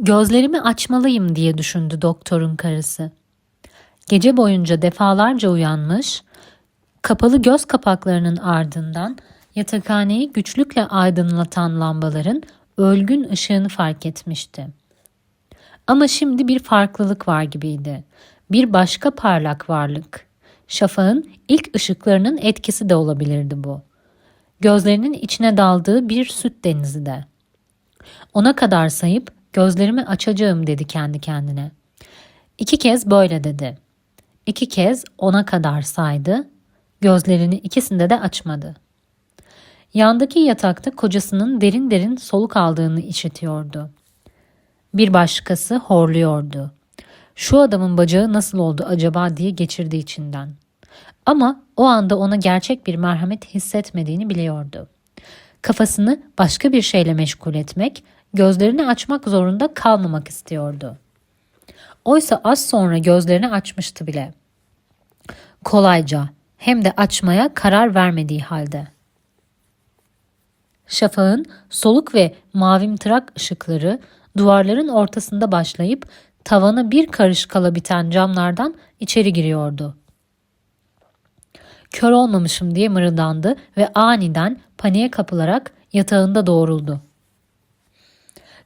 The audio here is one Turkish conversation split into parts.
Gözlerimi açmalıyım diye düşündü doktorun karısı. Gece boyunca defalarca uyanmış, kapalı göz kapaklarının ardından yatakhaneyi güçlükle aydınlatan lambaların ölgün ışığını fark etmişti. Ama şimdi bir farklılık var gibiydi. Bir başka parlak varlık. Şafağın ilk ışıklarının etkisi de olabilirdi bu. Gözlerinin içine daldığı bir süt denizi de. Ona kadar sayıp gözlerimi açacağım dedi kendi kendine. İki kez böyle dedi. İki kez ona kadar saydı. Gözlerini ikisinde de açmadı. Yandaki yatakta kocasının derin derin soluk aldığını işitiyordu. Bir başkası horluyordu. Şu adamın bacağı nasıl oldu acaba diye geçirdi içinden. Ama o anda ona gerçek bir merhamet hissetmediğini biliyordu. Kafasını başka bir şeyle meşgul etmek, gözlerini açmak zorunda kalmamak istiyordu. Oysa az sonra gözlerini açmıştı bile. Kolayca hem de açmaya karar vermediği halde. Şafağın soluk ve mavimtırak ışıkları duvarların ortasında başlayıp tavana bir karış kala biten camlardan içeri giriyordu. Kör olmamışım diye mırıldandı ve aniden paniğe kapılarak yatağında doğruldu.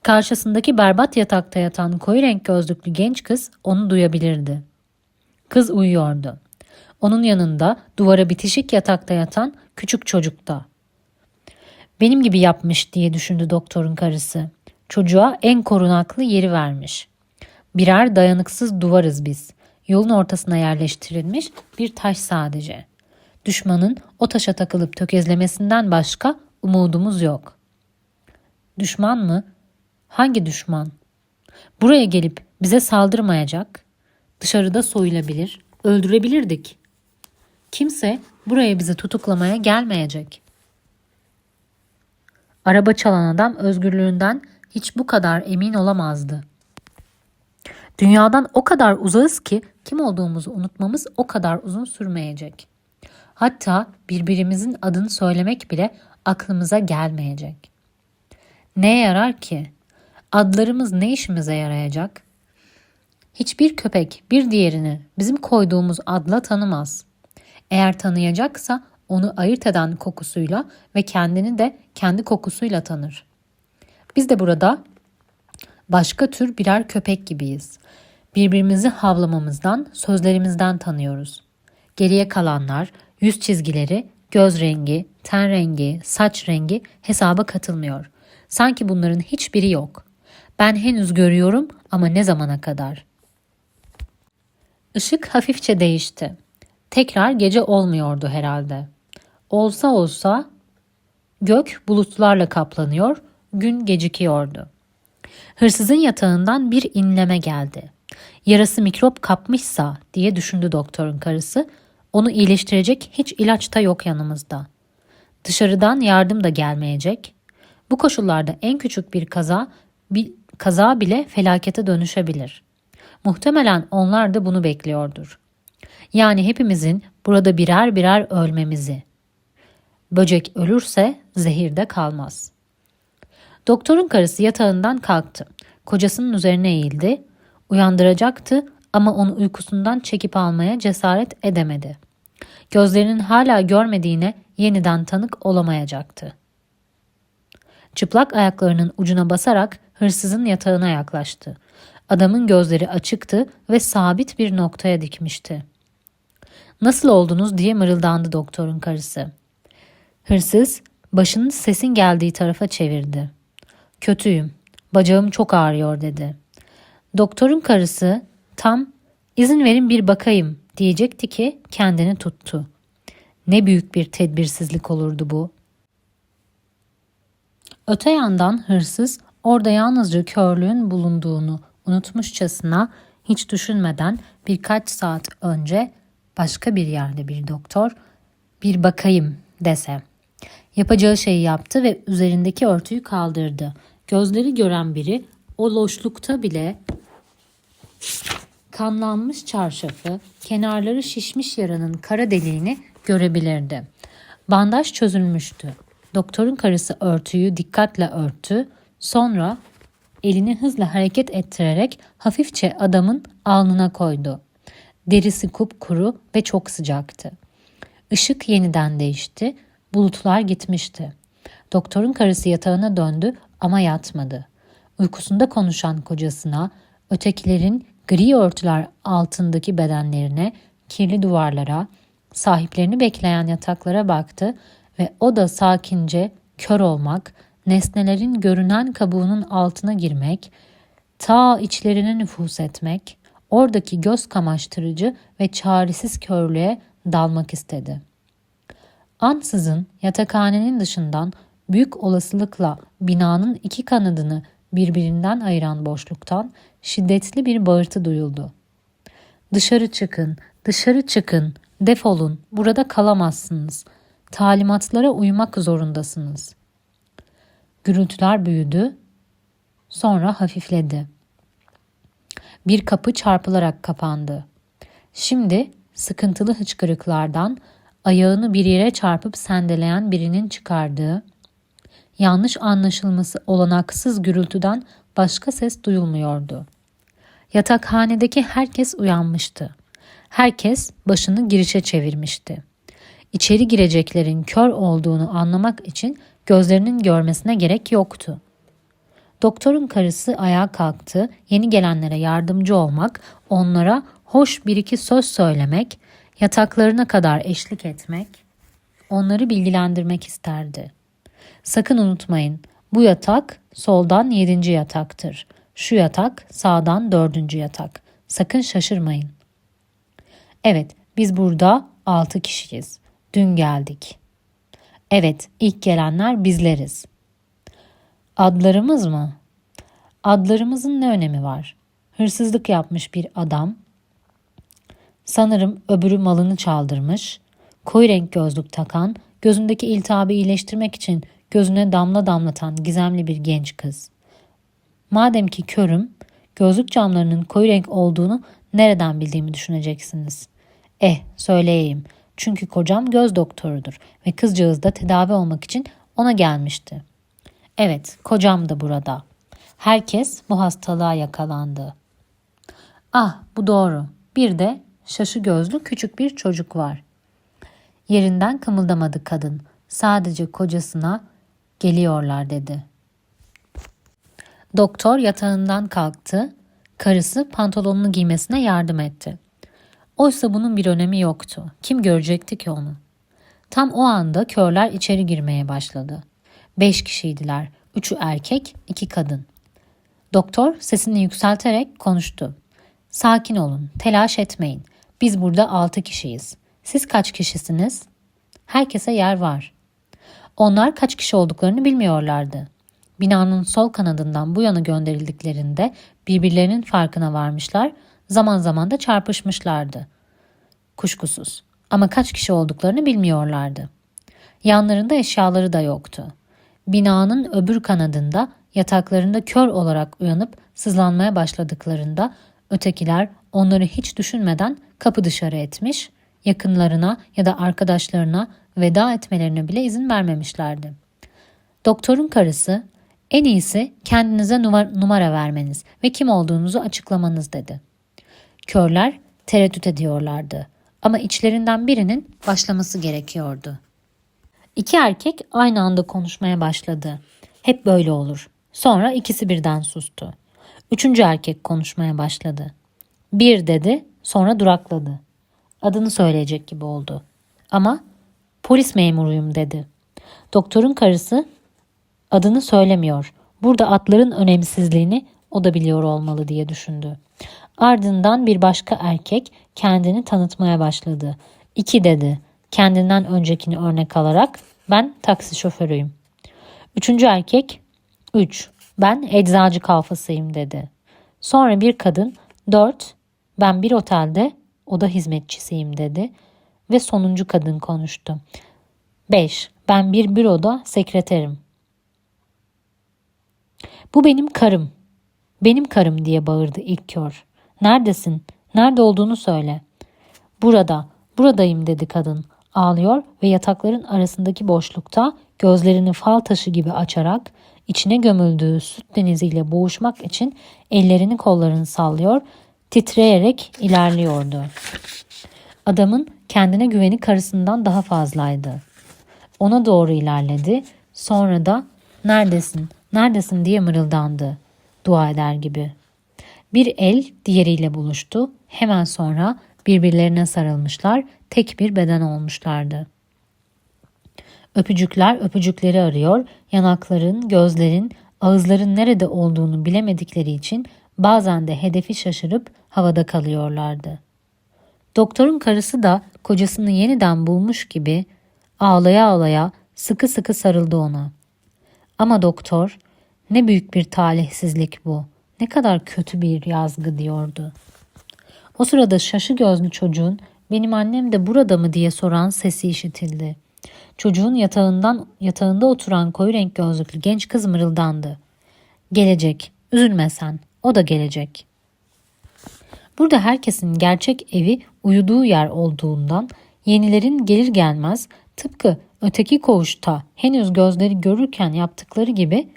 Karşısındaki berbat yatakta yatan koyu renk gözlüklü genç kız onu duyabilirdi. Kız uyuyordu. Onun yanında duvara bitişik yatakta yatan küçük çocuk da. Benim gibi yapmış diye düşündü doktorun karısı. Çocuğa en korunaklı yeri vermiş. Birer dayanıksız duvarız biz. Yolun ortasına yerleştirilmiş bir taş sadece. Düşmanın o taşa takılıp tökezlemesinden başka umudumuz yok. Düşman mı? Hangi düşman? Buraya gelip bize saldırmayacak. Dışarıda soyulabilir, öldürebilirdik. Kimse buraya bizi tutuklamaya gelmeyecek. Araba çalan adam özgürlüğünden hiç bu kadar emin olamazdı. Dünyadan o kadar uzağız ki kim olduğumuzu unutmamız o kadar uzun sürmeyecek. Hatta birbirimizin adını söylemek bile aklımıza gelmeyecek. Neye yarar ki? Adlarımız ne işimize yarayacak? Hiçbir köpek bir diğerini bizim koyduğumuz adla tanımaz. Eğer tanıyacaksa onu ayırt eden kokusuyla ve kendini de kendi kokusuyla tanır. Biz de burada başka tür birer köpek gibiyiz. Birbirimizi havlamamızdan, sözlerimizden tanıyoruz. Geriye kalanlar, yüz çizgileri, göz rengi, ten rengi, saç rengi hesaba katılmıyor. Sanki bunların hiçbiri yok. Ben henüz görüyorum ama ne zamana kadar? Işık hafifçe değişti. Tekrar gece olmuyordu herhalde. Olsa olsa gök bulutlarla kaplanıyor, gün gecikiyordu. Hırsızın yatağından bir inleme geldi. Yarası mikrop kapmışsa diye düşündü doktorun karısı. Onu iyileştirecek hiç ilaç da yok yanımızda. Dışarıdan yardım da gelmeyecek. Bu koşullarda en küçük bir kaza bir kaza bile felakete dönüşebilir. Muhtemelen onlar da bunu bekliyordur. Yani hepimizin burada birer birer ölmemizi. Böcek ölürse zehirde kalmaz. Doktorun karısı yatağından kalktı. Kocasının üzerine eğildi. Uyandıracaktı ama onu uykusundan çekip almaya cesaret edemedi. Gözlerinin hala görmediğine yeniden tanık olamayacaktı. Çıplak ayaklarının ucuna basarak hırsızın yatağına yaklaştı. Adamın gözleri açıktı ve sabit bir noktaya dikmişti. Nasıl oldunuz diye mırıldandı doktorun karısı. Hırsız başını sesin geldiği tarafa çevirdi. Kötüyüm. Bacağım çok ağrıyor dedi. Doktorun karısı tam izin verin bir bakayım diyecekti ki kendini tuttu. Ne büyük bir tedbirsizlik olurdu bu. Öte yandan hırsız orada yalnızca körlüğün bulunduğunu unutmuşçasına hiç düşünmeden birkaç saat önce başka bir yerde bir doktor bir bakayım dese. Yapacağı şeyi yaptı ve üzerindeki örtüyü kaldırdı. Gözleri gören biri o loşlukta bile kanlanmış çarşafı, kenarları şişmiş yaranın kara deliğini görebilirdi. Bandaj çözülmüştü. Doktorun karısı örtüyü dikkatle örttü. Sonra elini hızla hareket ettirerek hafifçe adamın alnına koydu. Derisi kupkuru ve çok sıcaktı. Işık yeniden değişti, bulutlar gitmişti. Doktorun karısı yatağına döndü ama yatmadı. Uykusunda konuşan kocasına, ötekilerin gri örtüler altındaki bedenlerine, kirli duvarlara, sahiplerini bekleyen yataklara baktı ve o da sakince kör olmak, nesnelerin görünen kabuğunun altına girmek, ta içlerine nüfus etmek, oradaki göz kamaştırıcı ve çaresiz körlüğe dalmak istedi. Ansızın yatakhanenin dışından büyük olasılıkla binanın iki kanadını birbirinden ayıran boşluktan şiddetli bir bağırtı duyuldu. Dışarı çıkın, dışarı çıkın, defolun, burada kalamazsınız. Talimatlara uymak zorundasınız. Gürültüler büyüdü, sonra hafifledi. Bir kapı çarpılarak kapandı. Şimdi sıkıntılı hıçkırıklardan ayağını bir yere çarpıp sendeleyen birinin çıkardığı, yanlış anlaşılması olanaksız gürültüden başka ses duyulmuyordu. Yatakhanedeki herkes uyanmıştı. Herkes başını girişe çevirmişti. İçeri gireceklerin kör olduğunu anlamak için gözlerinin görmesine gerek yoktu. Doktorun karısı ayağa kalktı, yeni gelenlere yardımcı olmak, onlara hoş bir iki söz söylemek, yataklarına kadar eşlik etmek, onları bilgilendirmek isterdi. Sakın unutmayın, bu yatak soldan yedinci yataktır. Şu yatak sağdan dördüncü yatak. Sakın şaşırmayın. Evet, biz burada altı kişiyiz. Dün geldik. Evet, ilk gelenler bizleriz. Adlarımız mı? Adlarımızın ne önemi var? Hırsızlık yapmış bir adam. Sanırım öbürü malını çaldırmış. Koyu renk gözlük takan, gözündeki iltihabı iyileştirmek için gözüne damla damlatan gizemli bir genç kız. Madem ki körüm, gözlük camlarının koyu renk olduğunu nereden bildiğimi düşüneceksiniz. Eh, söyleyeyim. Çünkü kocam göz doktorudur ve kızcağız da tedavi olmak için ona gelmişti. Evet, kocam da burada. Herkes bu hastalığa yakalandı. Ah, bu doğru. Bir de şaşı gözlü küçük bir çocuk var. Yerinden kımıldamadı kadın. Sadece kocasına geliyorlar dedi. Doktor yatağından kalktı. Karısı pantolonunu giymesine yardım etti. Oysa bunun bir önemi yoktu. Kim görecekti ki onu? Tam o anda körler içeri girmeye başladı. Beş kişiydiler. Üçü erkek, iki kadın. Doktor sesini yükselterek konuştu. Sakin olun, telaş etmeyin. Biz burada altı kişiyiz. Siz kaç kişisiniz? Herkese yer var. Onlar kaç kişi olduklarını bilmiyorlardı. Binanın sol kanadından bu yana gönderildiklerinde birbirlerinin farkına varmışlar, zaman zaman da çarpışmışlardı. Kuşkusuz. Ama kaç kişi olduklarını bilmiyorlardı. Yanlarında eşyaları da yoktu. Binanın öbür kanadında yataklarında kör olarak uyanıp sızlanmaya başladıklarında ötekiler onları hiç düşünmeden kapı dışarı etmiş, yakınlarına ya da arkadaşlarına veda etmelerine bile izin vermemişlerdi. Doktorun karısı en iyisi kendinize numara vermeniz ve kim olduğunuzu açıklamanız dedi. Körler tereddüt ediyorlardı ama içlerinden birinin başlaması gerekiyordu. İki erkek aynı anda konuşmaya başladı. Hep böyle olur. Sonra ikisi birden sustu. Üçüncü erkek konuşmaya başladı. Bir dedi, sonra durakladı. Adını söyleyecek gibi oldu. Ama polis memuruyum dedi. Doktorun karısı adını söylemiyor. Burada atların önemsizliğini o da biliyor olmalı diye düşündü. Ardından bir başka erkek kendini tanıtmaya başladı. İki dedi. Kendinden öncekini örnek alarak ben taksi şoförüyüm. Üçüncü erkek üç ben eczacı kalfasıyım dedi. Sonra bir kadın dört ben bir otelde oda hizmetçisiyim dedi ve sonuncu kadın konuştu. 5. Ben bir büroda sekreterim. Bu benim karım. Benim karım diye bağırdı ilk kör. Neredesin? Nerede olduğunu söyle. Burada, buradayım dedi kadın. Ağlıyor ve yatakların arasındaki boşlukta gözlerini fal taşı gibi açarak içine gömüldüğü süt deniziyle boğuşmak için ellerini kollarını sallıyor, titreyerek ilerliyordu. Adamın kendine güveni karısından daha fazlaydı. Ona doğru ilerledi. Sonra da neredesin, neredesin diye mırıldandı. Dua eder gibi. Bir el diğeriyle buluştu. Hemen sonra birbirlerine sarılmışlar. Tek bir beden olmuşlardı. Öpücükler öpücükleri arıyor. Yanakların, gözlerin, ağızların nerede olduğunu bilemedikleri için bazen de hedefi şaşırıp havada kalıyorlardı. Doktorun karısı da kocasını yeniden bulmuş gibi ağlaya ağlaya sıkı sıkı sarıldı ona. Ama doktor ne büyük bir talihsizlik bu. Ne kadar kötü bir yazgı diyordu. O sırada şaşı gözlü çocuğun benim annem de burada mı diye soran sesi işitildi. Çocuğun yatağından yatağında oturan koyu renk gözlüklü genç kız mırıldandı. Gelecek, üzülme sen, o da gelecek. Burada herkesin gerçek evi uyuduğu yer olduğundan yenilerin gelir gelmez tıpkı öteki koğuşta henüz gözleri görürken yaptıkları gibi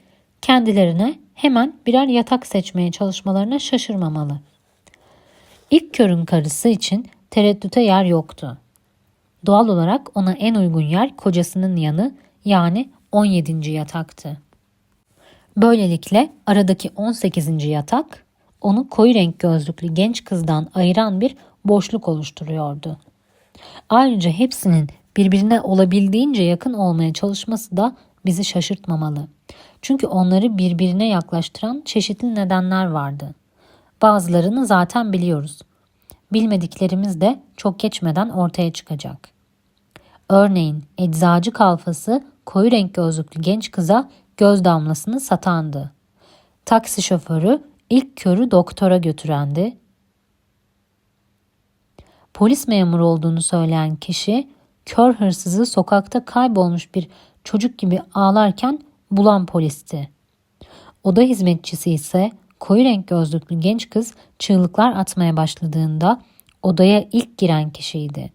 kendilerine hemen birer yatak seçmeye çalışmalarına şaşırmamalı. İlk körün karısı için tereddüte yer yoktu. Doğal olarak ona en uygun yer kocasının yanı yani 17. yataktı. Böylelikle aradaki 18. yatak onu koyu renk gözlüklü genç kızdan ayıran bir boşluk oluşturuyordu. Ayrıca hepsinin birbirine olabildiğince yakın olmaya çalışması da bizi şaşırtmamalı. Çünkü onları birbirine yaklaştıran çeşitli nedenler vardı. Bazılarını zaten biliyoruz. Bilmediklerimiz de çok geçmeden ortaya çıkacak. Örneğin eczacı kalfası koyu renk gözlüklü genç kıza göz damlasını satandı. Taksi şoförü ilk körü doktora götürendi. Polis memuru olduğunu söyleyen kişi kör hırsızı sokakta kaybolmuş bir çocuk gibi ağlarken bulan polisti. Oda hizmetçisi ise koyu renk gözlüklü genç kız çığlıklar atmaya başladığında odaya ilk giren kişiydi.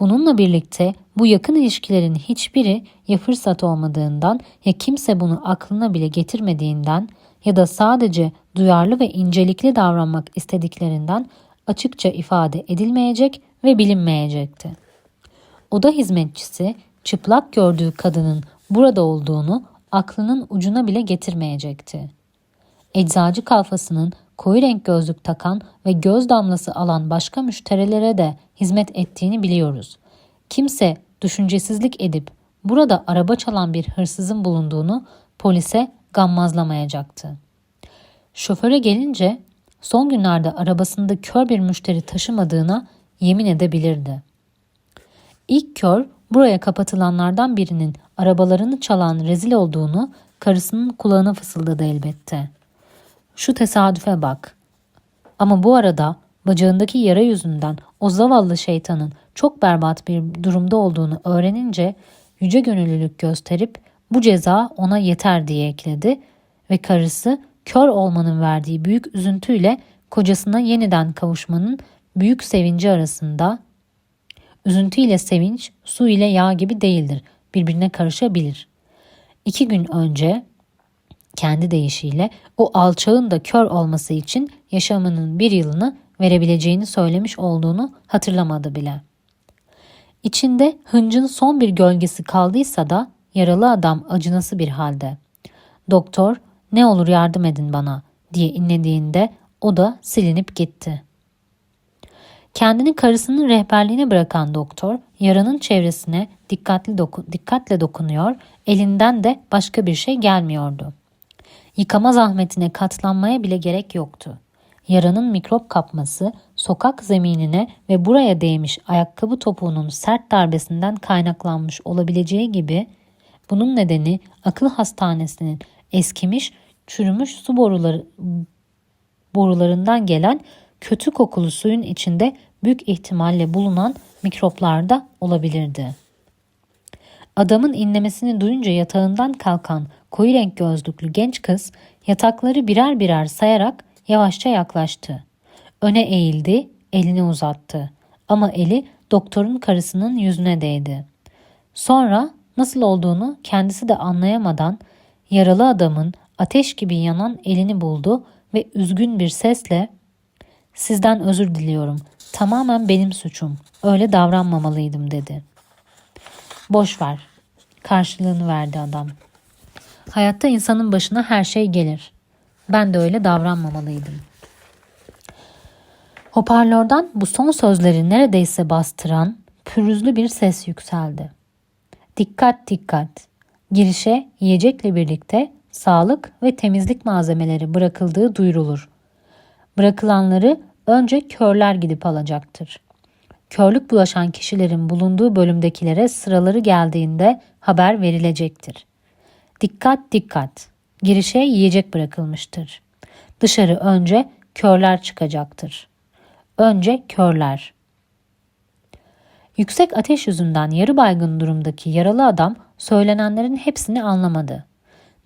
Bununla birlikte bu yakın ilişkilerin hiçbiri ya fırsat olmadığından ya kimse bunu aklına bile getirmediğinden ya da sadece duyarlı ve incelikli davranmak istediklerinden açıkça ifade edilmeyecek ve bilinmeyecekti. Oda hizmetçisi çıplak gördüğü kadının burada olduğunu aklının ucuna bile getirmeyecekti. Eczacı kalfasının koyu renk gözlük takan ve göz damlası alan başka müşterilere de hizmet ettiğini biliyoruz. Kimse düşüncesizlik edip burada araba çalan bir hırsızın bulunduğunu polise gammazlamayacaktı. Şoföre gelince son günlerde arabasında kör bir müşteri taşımadığına yemin edebilirdi. İlk kör buraya kapatılanlardan birinin arabalarını çalan rezil olduğunu karısının kulağına fısıldadı elbette. Şu tesadüfe bak. Ama bu arada bacağındaki yara yüzünden o zavallı şeytanın çok berbat bir durumda olduğunu öğrenince yüce gönüllülük gösterip bu ceza ona yeter diye ekledi ve karısı kör olmanın verdiği büyük üzüntüyle kocasına yeniden kavuşmanın büyük sevinci arasında üzüntü ile sevinç su ile yağ gibi değildir. Birbirine karışabilir. İki gün önce kendi deyişiyle o alçağın da kör olması için yaşamının bir yılını verebileceğini söylemiş olduğunu hatırlamadı bile. İçinde hıncın son bir gölgesi kaldıysa da yaralı adam acınası bir halde. Doktor ne olur yardım edin bana diye inlediğinde o da silinip gitti. Kendini karısının rehberliğine bırakan doktor yaranın çevresine dikkatli doku dikkatle dokunuyor, elinden de başka bir şey gelmiyordu. Yıkama zahmetine katlanmaya bile gerek yoktu. Yaranın mikrop kapması sokak zeminine ve buraya değmiş ayakkabı topuğunun sert darbesinden kaynaklanmış olabileceği gibi bunun nedeni akıl hastanesinin eskimiş, çürümüş su boruları borularından gelen kötü kokulu suyun içinde büyük ihtimalle bulunan mikroplarda olabilirdi. Adamın inlemesini duyunca yatağından kalkan koyu renk gözlüklü genç kız yatakları birer birer sayarak yavaşça yaklaştı. Öne eğildi, elini uzattı. Ama eli doktorun karısının yüzüne değdi. Sonra nasıl olduğunu kendisi de anlayamadan yaralı adamın ateş gibi yanan elini buldu ve üzgün bir sesle "Sizden özür diliyorum. Tamamen benim suçum. Öyle davranmamalıydım." dedi. "Boş ver." karşılığını verdi adam. Hayatta insanın başına her şey gelir. Ben de öyle davranmamalıydım. Hoparlörden bu son sözleri neredeyse bastıran pürüzlü bir ses yükseldi. Dikkat dikkat. Girişe yiyecekle birlikte sağlık ve temizlik malzemeleri bırakıldığı duyurulur. Bırakılanları önce körler gidip alacaktır. Körlük bulaşan kişilerin bulunduğu bölümdekilere sıraları geldiğinde haber verilecektir. Dikkat dikkat. Girişe yiyecek bırakılmıştır. Dışarı önce körler çıkacaktır. Önce körler. Yüksek ateş yüzünden yarı baygın durumdaki yaralı adam söylenenlerin hepsini anlamadı.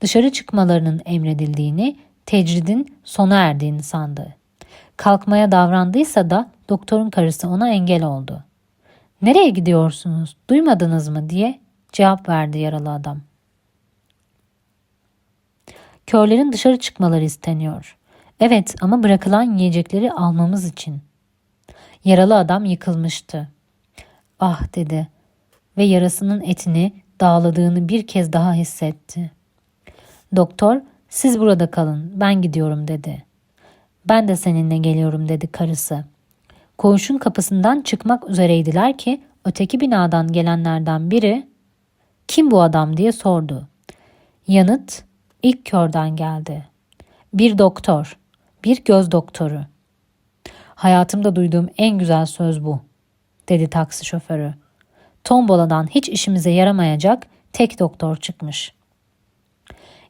Dışarı çıkmalarının emredildiğini, tecridin sona erdiğini sandı. Kalkmaya davrandıysa da doktorun karısı ona engel oldu. Nereye gidiyorsunuz? Duymadınız mı diye cevap verdi yaralı adam. Körlerin dışarı çıkmaları isteniyor. Evet ama bırakılan yiyecekleri almamız için. Yaralı adam yıkılmıştı. Ah dedi ve yarasının etini dağladığını bir kez daha hissetti. Doktor siz burada kalın ben gidiyorum dedi. Ben de seninle geliyorum dedi karısı. Koğuşun kapısından çıkmak üzereydiler ki öteki binadan gelenlerden biri kim bu adam diye sordu. Yanıt ilk körden geldi. Bir doktor, bir göz doktoru. Hayatımda duyduğum en güzel söz bu, dedi taksi şoförü. Tomboladan hiç işimize yaramayacak tek doktor çıkmış.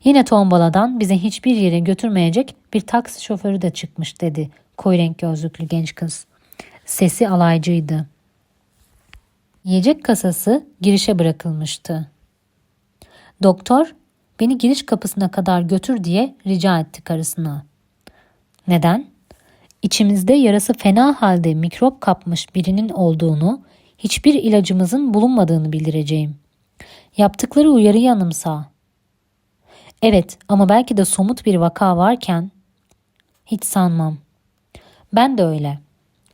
Yine tomboladan bize hiçbir yere götürmeyecek bir taksi şoförü de çıkmış dedi koyu renk gözlüklü genç kız. Sesi alaycıydı. Yiyecek kasası girişe bırakılmıştı. Doktor beni giriş kapısına kadar götür diye rica etti karısına. Neden? İçimizde yarası fena halde mikrop kapmış birinin olduğunu, hiçbir ilacımızın bulunmadığını bildireceğim. Yaptıkları uyarı yanımsa. Evet ama belki de somut bir vaka varken hiç sanmam. Ben de öyle.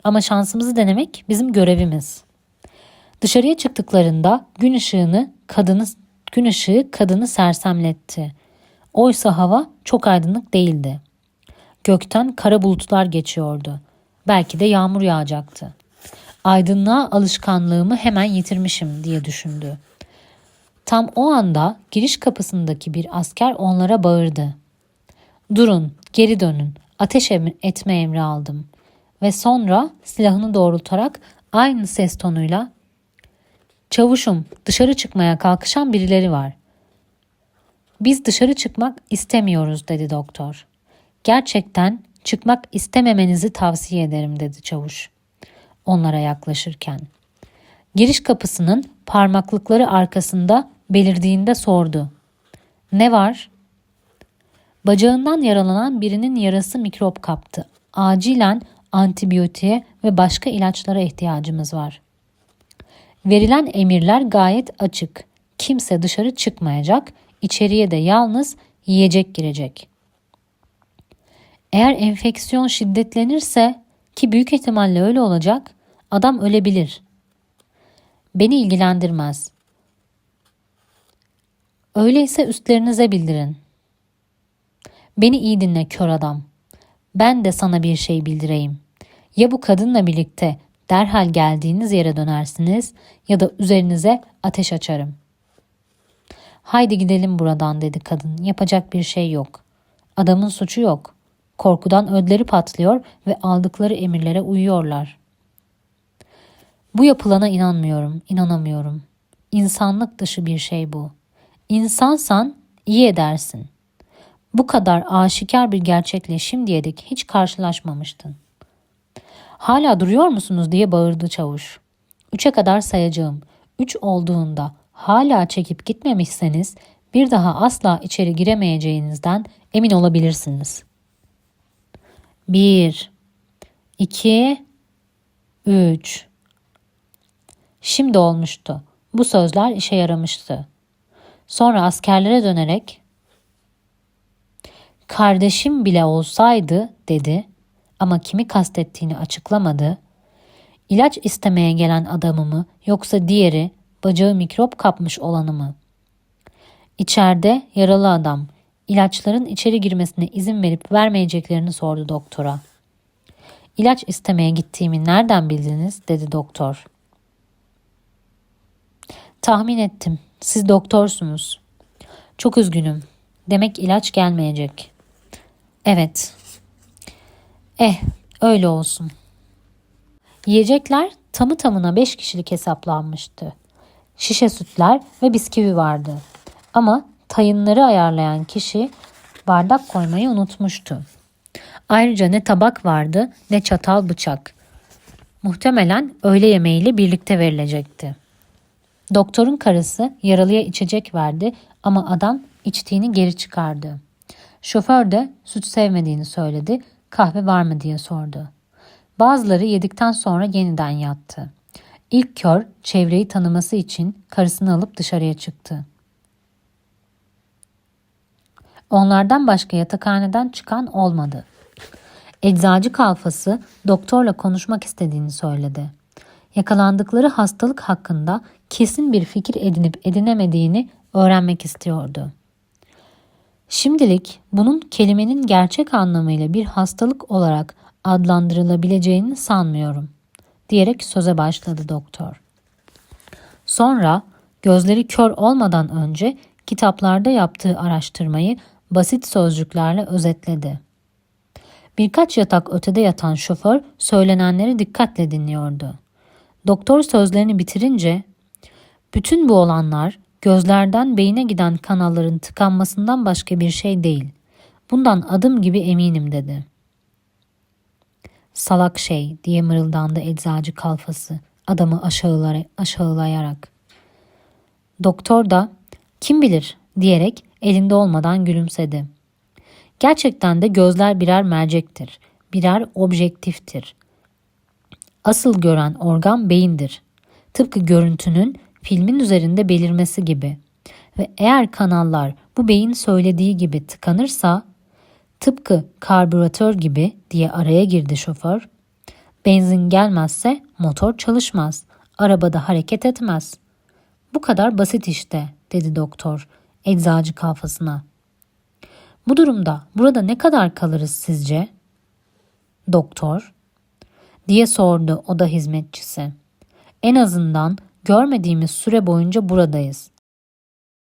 Ama şansımızı denemek bizim görevimiz. Dışarıya çıktıklarında gün ışığını kadını gün ışığı kadını sersemletti. Oysa hava çok aydınlık değildi. Gökten kara bulutlar geçiyordu. Belki de yağmur yağacaktı. Aydınlığa alışkanlığımı hemen yitirmişim diye düşündü. Tam o anda giriş kapısındaki bir asker onlara bağırdı. Durun, geri dönün, ateş etme emri aldım. Ve sonra silahını doğrultarak aynı ses tonuyla Çavuşum, dışarı çıkmaya kalkışan birileri var. Biz dışarı çıkmak istemiyoruz dedi doktor. Gerçekten çıkmak istememenizi tavsiye ederim dedi çavuş. Onlara yaklaşırken. Giriş kapısının parmaklıkları arkasında belirdiğinde sordu. Ne var? Bacağından yaralanan birinin yarası mikrop kaptı. Acilen antibiyotiğe ve başka ilaçlara ihtiyacımız var. Verilen emirler gayet açık. Kimse dışarı çıkmayacak, içeriye de yalnız yiyecek girecek. Eğer enfeksiyon şiddetlenirse ki büyük ihtimalle öyle olacak, adam ölebilir. Beni ilgilendirmez. Öyleyse üstlerinize bildirin. Beni iyi dinle kör adam. Ben de sana bir şey bildireyim. Ya bu kadınla birlikte derhal geldiğiniz yere dönersiniz ya da üzerinize ateş açarım. Haydi gidelim buradan dedi kadın. Yapacak bir şey yok. Adamın suçu yok. Korkudan ödleri patlıyor ve aldıkları emirlere uyuyorlar. Bu yapılana inanmıyorum, inanamıyorum. İnsanlık dışı bir şey bu. İnsansan iyi edersin. Bu kadar aşikar bir gerçekle şimdiye dek hiç karşılaşmamıştın. Hala duruyor musunuz diye bağırdı çavuş. Üçe kadar sayacağım. Üç olduğunda hala çekip gitmemişseniz bir daha asla içeri giremeyeceğinizden emin olabilirsiniz. Bir, iki, üç. Şimdi olmuştu. Bu sözler işe yaramıştı. Sonra askerlere dönerek Kardeşim bile olsaydı dedi ama kimi kastettiğini açıklamadı. İlaç istemeye gelen adamı mı yoksa diğeri bacağı mikrop kapmış olanı mı? İçeride yaralı adam ilaçların içeri girmesine izin verip vermeyeceklerini sordu doktora. İlaç istemeye gittiğimi nereden bildiniz dedi doktor. Tahmin ettim. Siz doktorsunuz. Çok üzgünüm. Demek ilaç gelmeyecek. Evet. Eh, öyle olsun. Yiyecekler tamı tamına beş kişilik hesaplanmıştı. Şişe sütler ve bisküvi vardı. Ama tayınları ayarlayan kişi bardak koymayı unutmuştu. Ayrıca ne tabak vardı ne çatal bıçak. Muhtemelen öğle yemeğiyle birlikte verilecekti. Doktorun karısı yaralıya içecek verdi ama adam içtiğini geri çıkardı. Şoför de süt sevmediğini söyledi, kahve var mı diye sordu. Bazıları yedikten sonra yeniden yattı. İlk kör çevreyi tanıması için karısını alıp dışarıya çıktı. Onlardan başka yatakhaneden çıkan olmadı. Eczacı kalfası doktorla konuşmak istediğini söyledi. Yakalandıkları hastalık hakkında kesin bir fikir edinip edinemediğini öğrenmek istiyordu. Şimdilik bunun kelimenin gerçek anlamıyla bir hastalık olarak adlandırılabileceğini sanmıyorum, diyerek söze başladı doktor. Sonra gözleri kör olmadan önce kitaplarda yaptığı araştırmayı basit sözcüklerle özetledi. Birkaç yatak ötede yatan şoför söylenenleri dikkatle dinliyordu. Doktor sözlerini bitirince bütün bu olanlar gözlerden beyine giden kanalların tıkanmasından başka bir şey değil. Bundan adım gibi eminim dedi. Salak şey diye mırıldandı eczacı kalfası adamı aşağılayarak. Doktor da kim bilir diyerek elinde olmadan gülümsedi. Gerçekten de gözler birer mercektir, birer objektiftir. Asıl gören organ beyindir. Tıpkı görüntünün filmin üzerinde belirmesi gibi. Ve eğer kanallar bu beyin söylediği gibi tıkanırsa, tıpkı karbüratör gibi diye araya girdi şoför. Benzin gelmezse motor çalışmaz, arabada hareket etmez. Bu kadar basit işte, dedi doktor eczacı kafasına. Bu durumda burada ne kadar kalırız sizce? Doktor, diye sordu oda hizmetçisi. En azından görmediğimiz süre boyunca buradayız.